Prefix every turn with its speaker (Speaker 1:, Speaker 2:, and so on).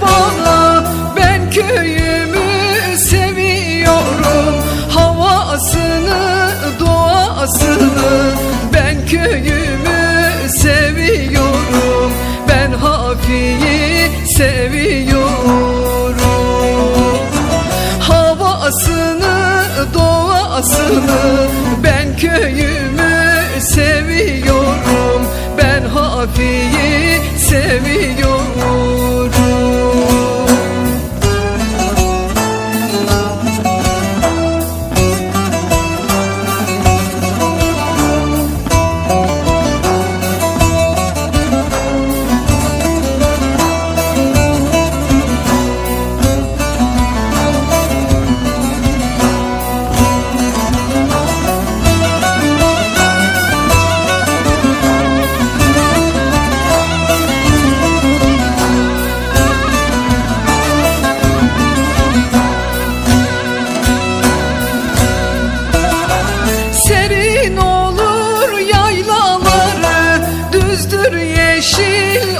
Speaker 1: bana Ben köyümü seviyorum. Havasını, doğasını Ben köyümü seviyorum. Ben Hafi'yi seviyorum. Havasını, doğasını Ben köyümü seviyorum. Ben Hafi'yi seviyorum. yeşil